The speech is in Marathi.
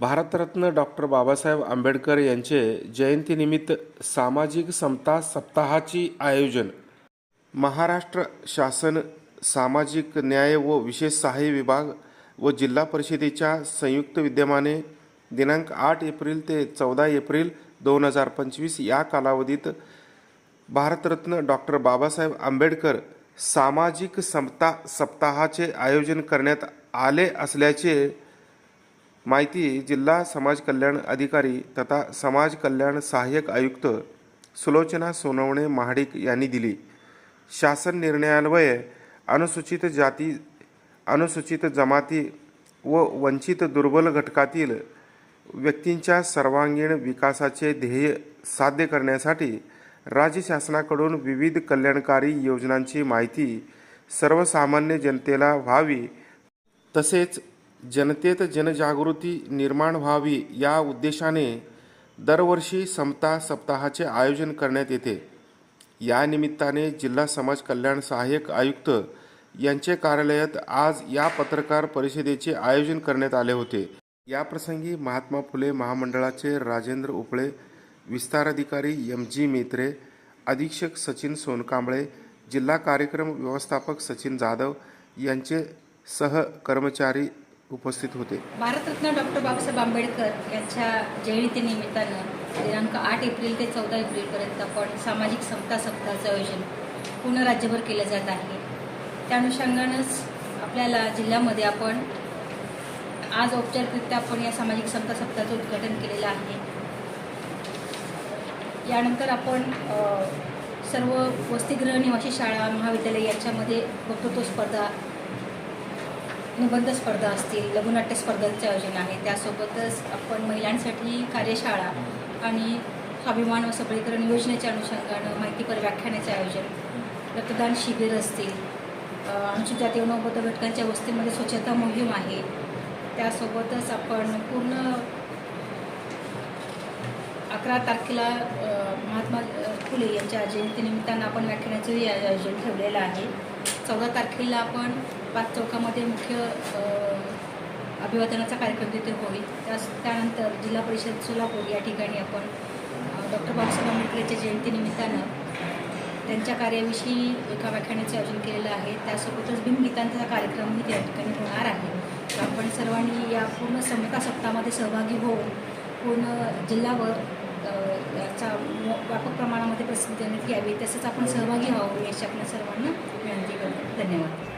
भारतरत्न डॉक्टर बाबासाहेब आंबेडकर यांचे जयंतीनिमित्त सामाजिक समता सप्ताहाची आयोजन. महाराष्ट्र शासन सामाजिक न्याय व विशेष सहाय्य विभाग व जिल्हा परिषदेच्या संयुक्त विद्यमाने दिनांक आठ एप्रिल ते चौदा एप्रिल दोन हजार पंचवीस या कालावधीत भारतरत्न डॉक्टर बाबासाहेब आंबेडकर सामाजिक समता सप्ताहाचे आयोजन करण्यात आले असल्याचे माहिती जिल्हा समाज कल्याण अधिकारी तथा समाज कल्याण सहाय्यक आयुक्त सुलोचना सोनवणे महाडिक यांनी दिली. शासन निर्णयान्वये अनुसूचित जाती अनुसूचित जमाती व वंचित दुर्बल घटकातील व्यक्तींच्या सर्वांगीण विकासाचे ध्येय साध्य करण्यासाठी राज्य शासनाकडून विविध कल्याणकारी योजनांची माहिती सर्वसामान्य जनतेला व्हावी तसेच जनतेत जनजागृती निर्माण व्हावी या उद्देशाने दरवर्षी समता सप्ताहाचे आयोजन करण्यात येते. या निमित्ताने जिल्हा समाज कल्याण सहाय्यक आयुक्त यांचे कार्यालयात आज या पत्रकार परिषदेचे आयोजन करण्यात आले होते. याप्रसंगी महात्मा फुले महामंडळाचे राजेंद्र उपळे विस्ताराधिकारी एम जी मेत्रे अधीक्षक सचिन सोनकांबळे जिल्हा कार्यक्रम व्यवस्थापक सचिन जाधव यांचे सह कर्मचारी उपस्थित होते. भारतरत्न डॉक्टर बाबासाहेब आंबेडकर यांच्या जयंतीनिमित्तानं दिनांक आठ एप्रिल ते चौदा एप्रिलपर्यंत आपण सामाजिक समता सप्ताहाचं आयोजन पूर्ण राज्यभर केलं जात आहे. त्या अनुषंगानंच आपल्याला जिल्ह्यामध्ये आपण आज औपचारिकरित्या आपण या सामाजिक समता सप्ताहाचं उद्घाटन केलेलं आहे. यानंतर आपण सर्व वसतिगृह निवासी शाळा महाविद्यालय यांच्यामध्ये वक्तृत्व स्पर्धा निबंध स्पर्धा असतील लघुनाट्य स्पर्धांचे आयोजन आहे त्यासोबतच आपण महिलांसाठी कार्यशाळा आणि स्वाभिमान व सबलीकरण योजनेच्या अनुषंगानं माहितीपर व्याख्यानाचे आयोजन रक्तदान शिबिर असतील आमची अनुसूचित जाती नवबद्ध घटकांच्या वस्तीमध्ये स्वच्छता मोहीम आहे त्यासोबतच आपण पूर्ण अकरा तारखेला महात्मा फुले यांच्या जयंतीनिमित्तानं आपण व्याख्यानाचंही आयोजन ठेवलेलं आहे. चौदा तारखेला आपण पाच चौकामध्ये मुख्य अभिवादनाचा कार्यक्रम तिथे होईल. त्यास त्यानंतर जिल्हा परिषद सोलापूर या ठिकाणी आपण डॉक्टर बाबासाहेब आंबेडकरच्या जयंतीनिमित्तानं त्यांच्या कार्याविषयी एका व्याख्यानाचे आयोजन केलेलं आहे. त्यासोबतच भीमगीतांचा कार्यक्रमही त्या ठिकाणी होणार आहे. तर आपण सर्वांनी या पूर्ण समता सप्ताहामध्ये सहभागी होऊन पूर्ण जिल्ह्यावर याचा व्यापक प्रमाणामध्ये प्रसिद्धी देण्यात यावी. तसंच आपण सहभागी व्हावं याची आपण सर्वांना विनंती करतो. धन्यवाद.